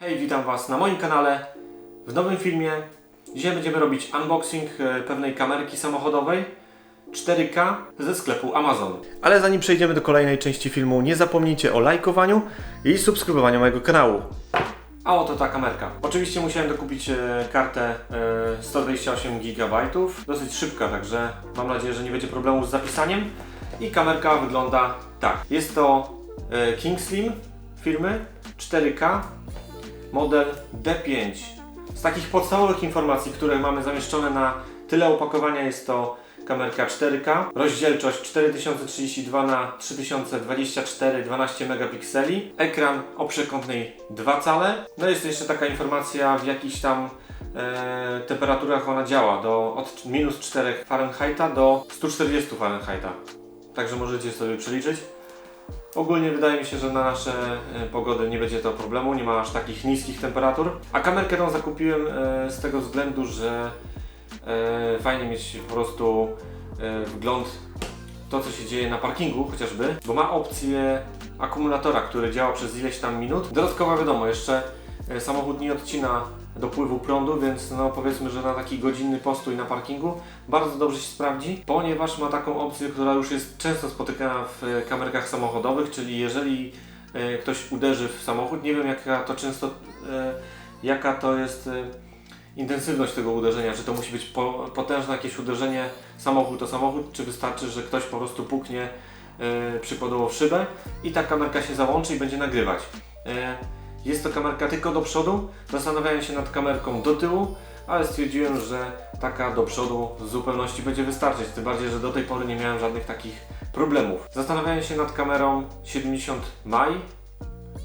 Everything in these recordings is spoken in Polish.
Hej, witam Was na moim kanale w nowym filmie. Dzisiaj będziemy robić unboxing e, pewnej kamerki samochodowej 4K ze sklepu Amazon. Ale zanim przejdziemy do kolejnej części filmu, nie zapomnijcie o lajkowaniu i subskrybowaniu mojego kanału. A oto ta kamerka. Oczywiście musiałem dokupić e, kartę e, 128 GB, dosyć szybka, także mam nadzieję, że nie będzie problemu z zapisaniem. I kamerka wygląda tak. Jest to e, King Slim firmy 4K model D5. Z takich podstawowych informacji, które mamy zamieszczone na tyle opakowania jest to kamerka 4K, rozdzielczość 4032 na 3024 12 megapikseli, ekran o przekątnej 2 cale. No jest jeszcze taka informacja w jakichś tam e, temperaturach ona działa, do, od minus 4 Fahrenheita do 140 Fahrenheita. Także możecie sobie przeliczyć. Ogólnie wydaje mi się, że na nasze e, pogody nie będzie to problemu, nie ma aż takich niskich temperatur. A kamerkę tą zakupiłem e, z tego względu, że e, fajnie mieć po prostu wgląd to, co się dzieje na parkingu chociażby, bo ma opcję akumulatora, który działa przez ileś tam minut. Dodatkowo wiadomo, jeszcze samochód nie odcina dopływu prądu, więc no powiedzmy, że na taki godzinny postój na parkingu bardzo dobrze się sprawdzi, ponieważ ma taką opcję, która już jest często spotykana w e, kamerkach samochodowych, czyli jeżeli e, ktoś uderzy w samochód, nie wiem jaka to często, e, jaka to jest intensywność tego uderzenia, czy to musi być po, potężne jakieś uderzenie samochód to samochód, czy wystarczy, że ktoś po prostu puknie przykładowo w szybę i ta kamerka się załączy i będzie nagrywać. Jest to kamerka tylko do przodu. Zastanawiałem się nad kamerką do tyłu, ale stwierdziłem, że taka do przodu w zupełności będzie wystarczyć. Tym bardziej, że do tej pory nie miałem żadnych takich problemów. Zastanawiałem się nad kamerą 70 Maj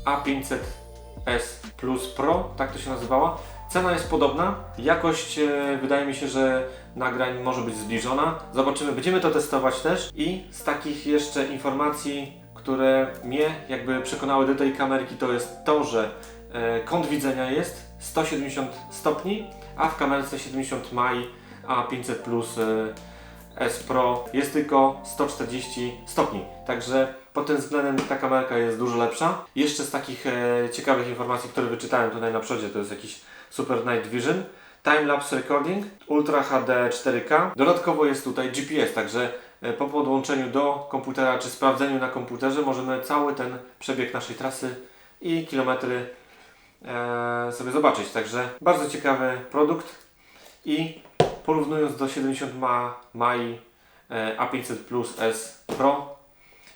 A500S Plus Pro, tak to się nazywała. Cena jest podobna, jakość e, wydaje mi się, że nagrań może być zbliżona. Zobaczymy, będziemy to testować też. I z takich jeszcze informacji, które mnie jakby przekonały do tej kamerki, to jest to, że e, kąt widzenia jest 170 stopni, a w kamerce 70 Maj A500 Plus e, S Pro jest tylko 140 stopni. Także pod tym względem ta kamerka jest dużo lepsza. Jeszcze z takich e, ciekawych informacji, które wyczytałem tutaj na przodzie, to jest jakiś Super Night Vision. Timelapse Recording, Ultra HD 4K. Dodatkowo jest tutaj GPS, także po podłączeniu do komputera czy sprawdzeniu na komputerze możemy cały ten przebieg naszej trasy i kilometry e, sobie zobaczyć. Także bardzo ciekawy produkt i porównując do 70 ma Mai e, A500 Plus S Pro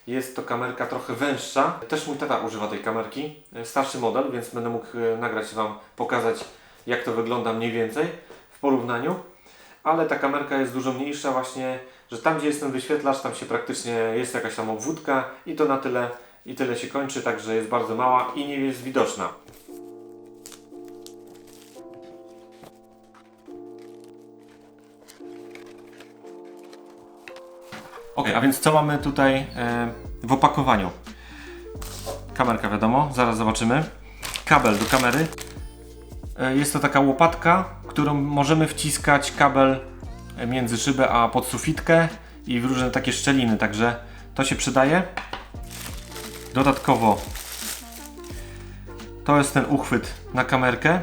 jest to kamerka trochę węższa. Też mój tata używa tej kamerki, e, starszy model, więc będę mógł e, nagrać Wam, pokazać jak to wygląda mniej więcej w porównaniu. Ale ta kamerka jest dużo mniejsza właśnie, że tam gdzie jest ten wyświetlacz, tam się praktycznie jest jakaś tam obwódka i to na tyle i tyle się kończy, także jest bardzo mała i nie jest widoczna. Ok, a więc co mamy tutaj e, w opakowaniu? Kamerka wiadomo, zaraz zobaczymy. Kabel do kamery. E, jest to taka łopatka, którą możemy wciskać kabel między szybę a podsufitkę i w różne takie szczeliny, także to się przydaje. Dodatkowo to jest ten uchwyt na kamerkę,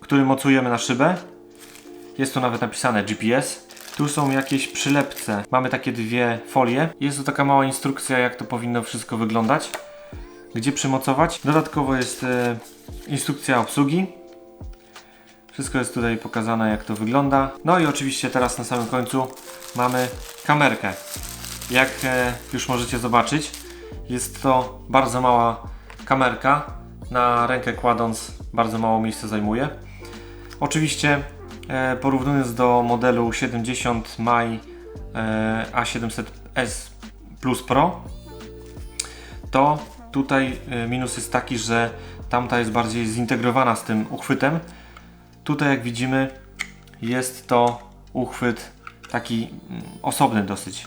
który mocujemy na szybę. Jest tu nawet napisane GPS. Tu są jakieś przylepce. Mamy takie dwie folie. Jest tu taka mała instrukcja, jak to powinno wszystko wyglądać. Gdzie przymocować. Dodatkowo jest e, instrukcja obsługi. Wszystko jest tutaj pokazane, jak to wygląda. No i oczywiście teraz na samym końcu mamy kamerkę. Jak e, już możecie zobaczyć, jest to bardzo mała kamerka. Na rękę kładąc bardzo mało miejsca zajmuje. Oczywiście e, porównując do modelu 70 Maj e, A700S Plus Pro, to tutaj minus jest taki, że tamta jest bardziej zintegrowana z tym uchwytem. Tutaj jak widzimy jest to uchwyt taki mm, osobny dosyć.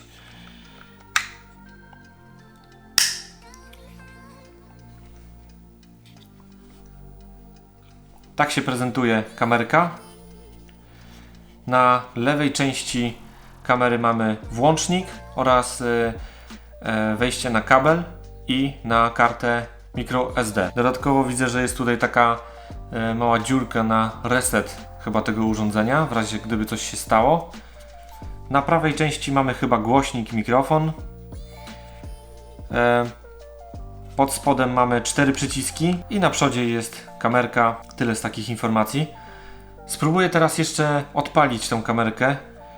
Tak się prezentuje kamerka. Na lewej części kamery mamy włącznik oraz y, e, wejście na kabel i na kartę mikro SD. Dodatkowo widzę, że jest tutaj taka mała dziurka na reset chyba tego urządzenia, w razie gdyby coś się stało. Na prawej części mamy chyba głośnik, mikrofon. E, pod spodem mamy cztery przyciski i na przodzie jest kamerka. Tyle z takich informacji. Spróbuję teraz jeszcze odpalić tą kamerkę,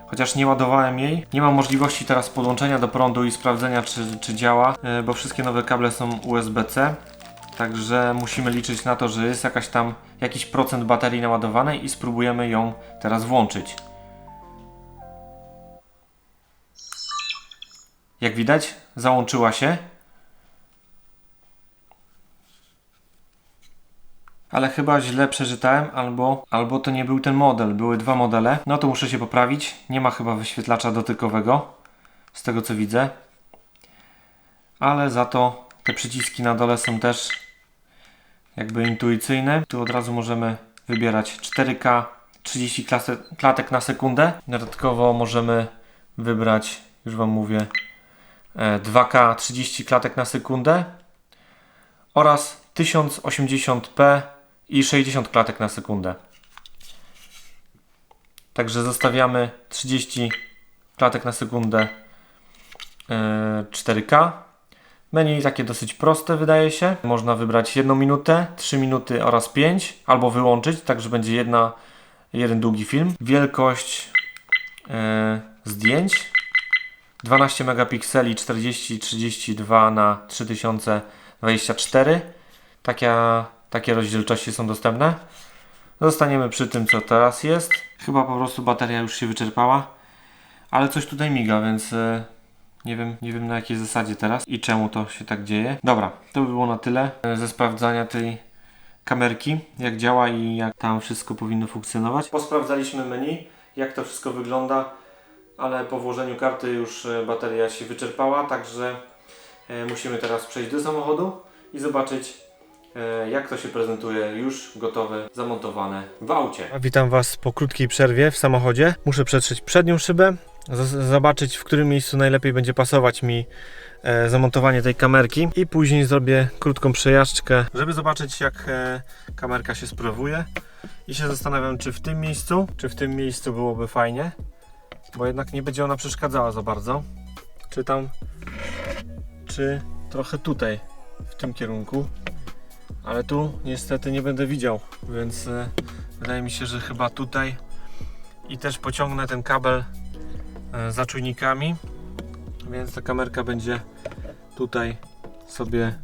chociaż nie ładowałem jej. Nie mam możliwości teraz podłączenia do prądu i sprawdzenia, czy, czy działa, e, bo wszystkie nowe kable są USB-C. Także musimy liczyć na to, że jest jakaś tam jakiś procent baterii naładowanej i spróbujemy ją teraz włączyć. Jak widać, załączyła się. Ale chyba źle przeczytałem, albo, albo to nie był ten model. Były dwa modele. No to muszę się poprawić. Nie ma chyba wyświetlacza dotykowego, z tego co widzę. Ale za to te przyciski na dole są też jakby intuicyjne. Tu od razu możemy wybierać 4K 30 klasy, klatek na sekundę. Dodatkowo możemy wybrać, już Wam mówię, e, 2K 30 klatek na sekundę oraz 1080p i 60 klatek na sekundę. Także zostawiamy 30 klatek na sekundę e, 4K. Menu takie dosyć proste wydaje się. Można wybrać 1 minutę, 3 minuty oraz 5 albo wyłączyć, tak że będzie jedna, jeden długi film. Wielkość e, zdjęć 12 megapikseli 4032 na 3024. Takie, takie rozdzielczości są dostępne. Zostaniemy przy tym, co teraz jest. Chyba po prostu bateria już się wyczerpała, ale coś tutaj miga, więc e, nie wiem, nie wiem na jakiej zasadzie teraz i czemu to się tak dzieje. Dobra, to by było na tyle e, ze sprawdzania tej kamerki, jak działa i jak tam wszystko powinno funkcjonować. Posprawdzaliśmy menu, jak to wszystko wygląda, ale po włożeniu karty już e, bateria się wyczerpała, także e, musimy teraz przejść do samochodu i zobaczyć jak to się prezentuje już gotowe, zamontowane w aucie. Witam Was po krótkiej przerwie w samochodzie. Muszę przetrzeć przednią szybę, zobaczyć w którym miejscu najlepiej będzie pasować mi e, zamontowanie tej kamerki i później zrobię krótką przejażdżkę, żeby zobaczyć jak e, kamerka się sprawuje i się zastanawiam czy w tym miejscu, czy w tym miejscu byłoby fajnie, bo jednak nie będzie ona przeszkadzała za bardzo. Czy tam, czy trochę tutaj, w tym kierunku. Ale tu niestety nie będę widział, więc e, wydaje mi się, że chyba tutaj i też pociągnę ten kabel za czujnikami, więc ta kamerka będzie tutaj sobie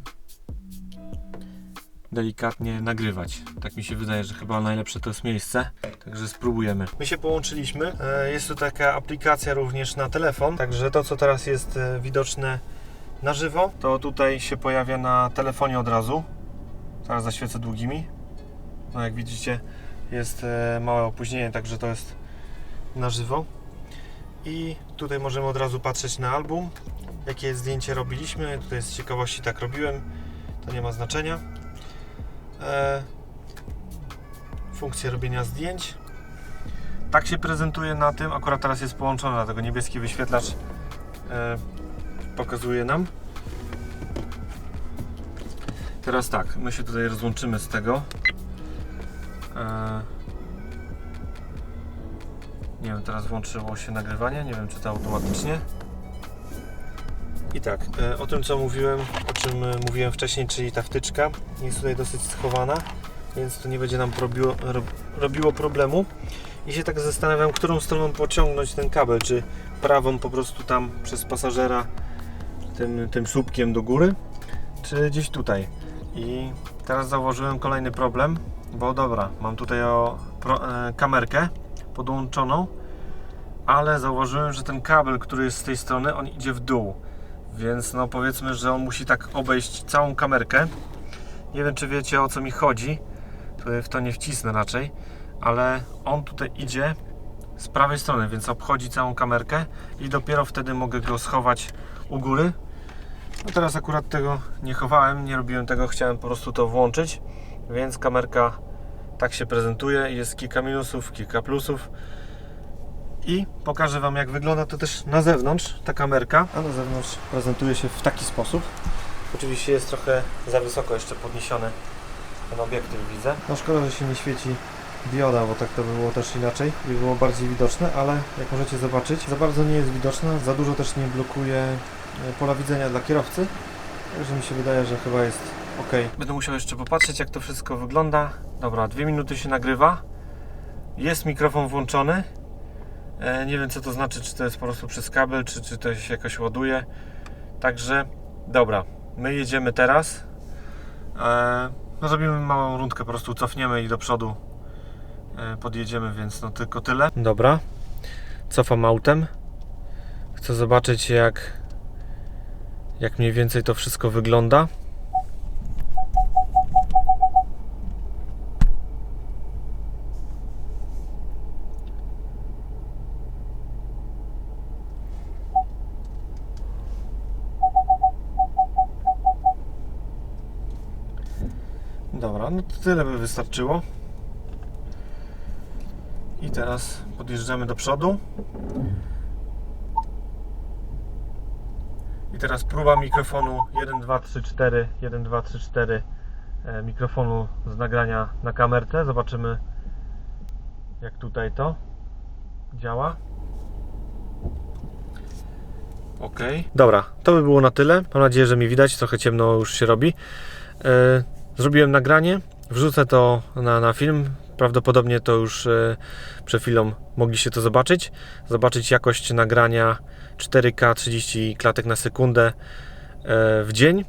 delikatnie nagrywać. Tak mi się wydaje, że chyba najlepsze to jest miejsce, także spróbujemy. My się połączyliśmy. E, Jest tu taka aplikacja również na telefon, także to co teraz jest e, widoczne na żywo, to tutaj się pojawia na telefonie od razu. Zaraz zaświecę długimi. No jak widzicie jest e, małe opóźnienie, także to jest na żywo. I tutaj możemy od razu patrzeć na album, jakie zdjęcie robiliśmy. Tutaj z ciekawości tak robiłem, to nie ma znaczenia. E, funkcję robienia zdjęć. Tak się prezentuje na tym, akurat teraz jest połączony, dlatego niebieski wyświetlacz e, pokazuje nam. Teraz tak, my się tutaj rozłączymy z tego. Nie wiem, teraz włączyło się nagrywanie, nie wiem czy to automatycznie. I tak, e, o tym co mówiłem, o czym e, mówiłem wcześniej, czyli ta wtyczka jest tutaj dosyć schowana, więc to nie będzie nam robiło, rob, robiło problemu. I się tak zastanawiam, którą stroną pociągnąć ten kabel, czy prawą po prostu tam przez pasażera tym, tym słupkiem do góry, czy gdzieś tutaj. I teraz zauważyłem kolejny problem, bo dobra, mam tutaj o, pro, e, kamerkę podłączoną, ale zauważyłem, że ten kabel, który jest z tej strony, on idzie w dół. Więc no powiedzmy, że on musi tak obejść całą kamerkę. Nie wiem, czy wiecie o co mi chodzi. Tutaj w to nie wcisnę raczej, ale on tutaj idzie z prawej strony, więc obchodzi całą kamerkę i dopiero wtedy mogę go schować u góry. No teraz akurat tego nie chowałem, nie robiłem tego, chciałem po prostu to włączyć, więc kamerka tak się prezentuje. Jest kilka minusów, kilka plusów. I pokażę Wam jak wygląda to też na zewnątrz ta kamerka. A na zewnątrz prezentuje się w taki sposób. Oczywiście jest trochę za wysoko jeszcze podniesiony ten obiektyw widzę. No szkoda, że się nie świeci dioda, bo tak to by było też inaczej i było bardziej widoczne, ale jak możecie zobaczyć, za bardzo nie jest widoczna, za dużo też nie blokuje e, pola widzenia dla kierowcy. Także mi się wydaje, że chyba jest ok. Będę musiał jeszcze popatrzeć, jak to wszystko wygląda. Dobra, dwie minuty się nagrywa. Jest mikrofon włączony. E, nie wiem, co to znaczy, czy to jest po prostu przez kabel, czy, czy to się jakoś ładuje. Także, dobra, my jedziemy teraz. E, no zrobimy małą rundkę, po prostu cofniemy i do przodu e, podjedziemy, więc no tylko tyle. Dobra, cofam autem. Chcę zobaczyć, jak, jak mniej więcej to wszystko wygląda. No to tyle by wystarczyło. I teraz podjeżdżamy do przodu. I teraz próba mikrofonu 1, 2, 3, 4, 1, 2, 3, 4 e, mikrofonu z nagrania na kamerce. Zobaczymy jak tutaj to działa. Ok. Dobra, to by było na tyle. Mam nadzieję, że mi widać. Trochę ciemno już się robi. E, Zrobiłem nagranie, wrzucę to na, na film. Prawdopodobnie to już e, przed chwilą mogliście to zobaczyć. Zobaczyć jakość nagrania 4K 30 klatek na sekundę e, w dzień.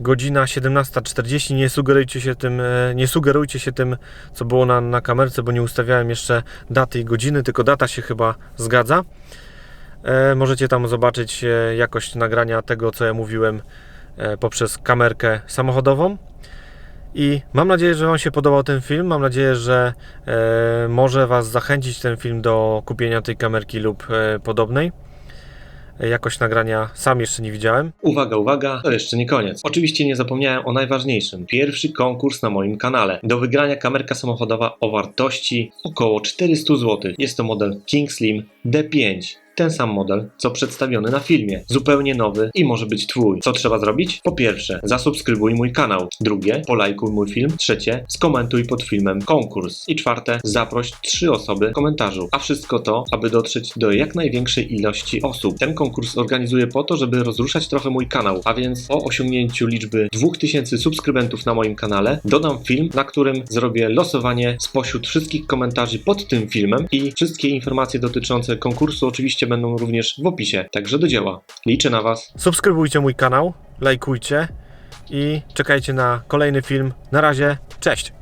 Godzina 17.40. Nie sugerujcie się tym, e, nie sugerujcie się tym, co było na, na kamerce, bo nie ustawiałem jeszcze daty i godziny, tylko data się chyba zgadza. Możecie tam zobaczyć jakość nagrania tego, co ja mówiłem poprzez kamerkę samochodową. I mam nadzieję, że Wam się podobał ten film. Mam nadzieję, że e, może Was zachęcić ten film do kupienia tej kamerki lub e, podobnej. E, Jakość nagrania sam jeszcze nie widziałem. Uwaga, uwaga, to jeszcze nie koniec. Oczywiście nie zapomniałem o najważniejszym. Pierwszy konkurs na moim kanale. Do wygrania kamerka samochodowa o wartości około 400 zł. Jest to model King Slim D5. Ten sam model, co przedstawiony na filmie. Zupełnie nowy i może być Twój. Co trzeba zrobić? Po pierwsze, zasubskrybuj mój kanał. Drugie, polajkuj mój film. Trzecie, skomentuj pod filmem konkurs. I czwarte, zaproś trzy osoby w komentarzu. A wszystko to, aby dotrzeć do jak największej ilości osób. Ten konkurs organizuję po to, żeby rozruszać trochę mój kanał. A więc po osiągnięciu liczby 2000 subskrybentów na moim kanale, dodam film, na którym zrobię losowanie spośród wszystkich komentarzy pod tym filmem i wszystkie informacje dotyczące konkursu oczywiście będą również w opisie. Także do dzieła. Liczę na Was. Subskrybujcie mój kanał, lajkujcie i czekajcie na kolejny film. Na razie, cześć!